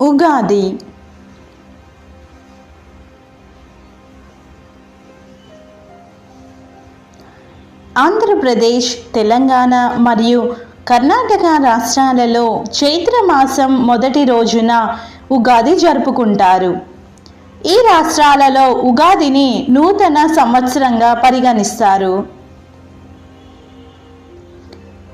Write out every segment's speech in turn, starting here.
ఉగాది. ఆంధ్రప్రదేశ్ తెలంగాణ మరియు కర్ణాటక రాష్ట్రాలలో చైత్ర మాసం మొదటి రోజున ఉగాది జరుపుకుంటారు. ఈ రాష్ట్రాలలో ఉగాదిని నూతన సంవత్సరంగా పరిగణిస్తారు.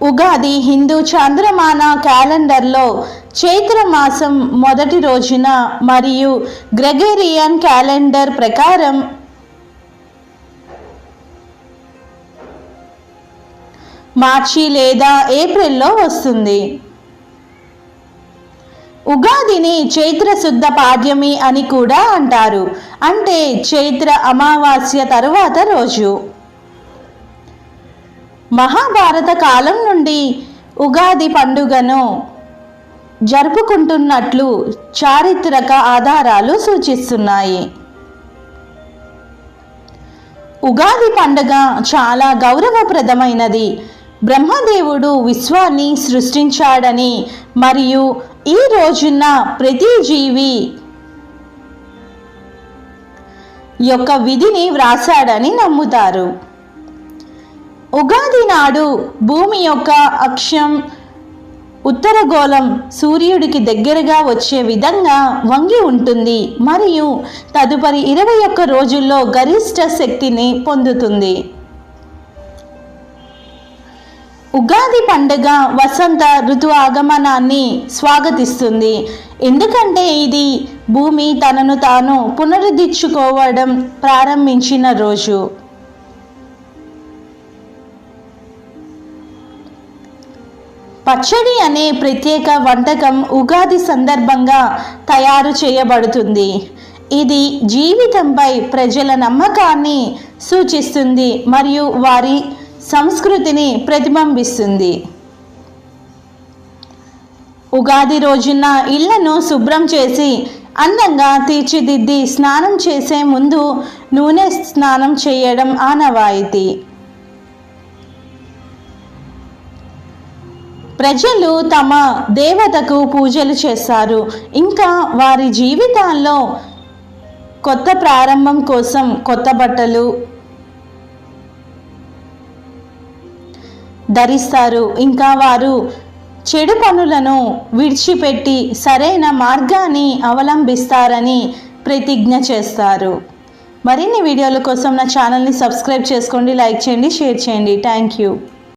ఉగాది హిందూ చంద్రమాన క్యాలెండర్లో చైత్ర మాసం మొదటి రోజున మరియు గ్రెగేరియన్ క్యాలెండర్ ప్రకారం మార్చి లేదా ఏప్రిల్లో వస్తుంది. ఉగాదిని చైత్ర శుద్ధ పాడ్యమి అని కూడా అంటారు. అంటే చైత్ర అమావాస్య తరువాత రోజు. మహాభారత కాలం నుండి ఉగాది పండుగను జరుపుకుంటున్నట్లు చారిత్రక ఆధారాలు సూచిస్తున్నాయి. ఉగాది పండుగ చాలా గౌరవప్రదమైనది. బ్రహ్మదేవుడు విశ్వాన్ని సృష్టించాడని మరియు ఈ రోజున ప్రతి జీవి యొక్క విధిని వ్రాసాడని నమ్ముతారు. ఉగాది నాడు భూమి యొక్క అక్షం ఉత్తరగోళం సూర్యుడికి దగ్గరగా వచ్చే విధంగా వంగి ఉంటుంది మరియు తదుపరి ఇరవై ఒక్క రోజుల్లో గరిష్ట శక్తిని పొందుతుంది. ఉగాది పండుగ వసంత ఋతు ఆగమనాన్ని స్వాగతిస్తుంది. ఎందుకంటే ఇది భూమి తనను తాను పునరుద్ధరించుకోవడం ప్రారంభించిన రోజు. పచ్చడి అనే ప్రత్యేక వంటకం ఉగాది సందర్భంగా తయారు చేయబడుతుంది. ఇది జీవితంపై ప్రజల నమ్మకాన్ని సూచిస్తుంది మరియు వారి సంస్కృతిని ప్రతిబింబిస్తుంది. ఉగాది రోజున ఇళ్ళను శుభ్రం చేసి అందంగా తీర్చిదిద్ది స్నానం చేసే ముందు నూనె స్నానం చేయడం ఆనవాయితీ. ప్రజలు తమ దేవతకు పూజలు చేస్తారు ఇంకా వారి జీవితాల్లో కొత్త ప్రారంభం కోసం కొత్త బట్టలు ధరిస్తారు. ఇంకా వారు చెడు పనులను విడిచిపెట్టి సరైన మార్గాన్ని అవలంబిస్తారని ప్రతిజ్ఞ చేస్తారు. మరిన్ని వీడియోల కోసం నా ఛానల్ని సబ్స్క్రైబ్ చేసుకోండి లైక్ చేయండి షేర్ చేయండి. Thank you.